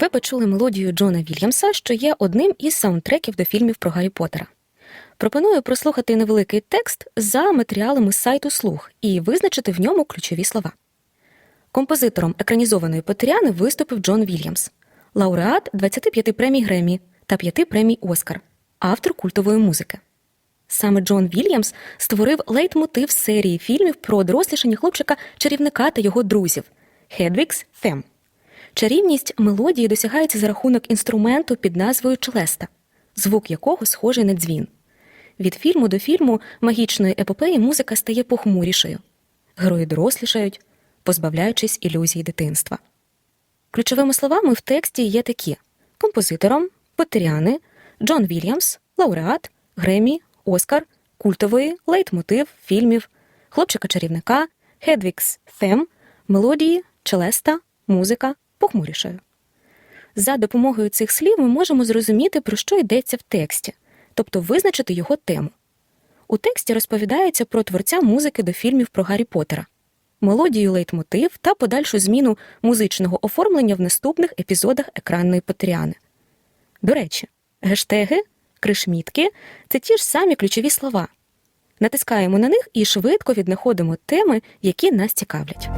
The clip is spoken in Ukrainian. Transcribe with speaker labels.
Speaker 1: Ви почули мелодію Джона Вільямса, що є одним із саундтреків до фільмів про Гаррі Поттера. Пропоную прослухати невеликий текст за матеріалами сайту Слух і визначити в ньому ключові слова. Композитором екранізованої Поттеріани виступив Джон Вільямс, лауреат 25 премій Гремі та 5 премій Оскар, автор культової музики. Саме Джон Вільямс створив лейтмотив серії фільмів про дорослішання хлопчика чарівника та його друзів Hedwig's Theme. Чарівність мелодії досягається за рахунок інструменту під назвою Челеста, звук якого схожий на дзвін. Від фільму до фільму магічної епопеї музика стає похмурішою. Герої дорослішають, позбавляючись ілюзій дитинства. Ключовими словами в тексті є такі: композитором, Поттеріани, Джон Вільямс, лауреат, Гремі, Оскар, культовий, лейтмотив, фільмів, хлопчика-чарівника, Хедвікс Theme, мелодії, челеста, музика, похмурішою. За допомогою цих слів ми можемо зрозуміти, про що йдеться в тексті, тобто визначити його тему. У тексті розповідається про творця музики до фільмів про Гаррі Поттера, мелодію лейтмотив та подальшу зміну музичного оформлення в наступних епізодах екранної Поттеріани. До речі, гештеги, кришмітки це ті ж самі ключові слова. Натискаємо на них і швидко віднаходимо теми, які нас цікавлять.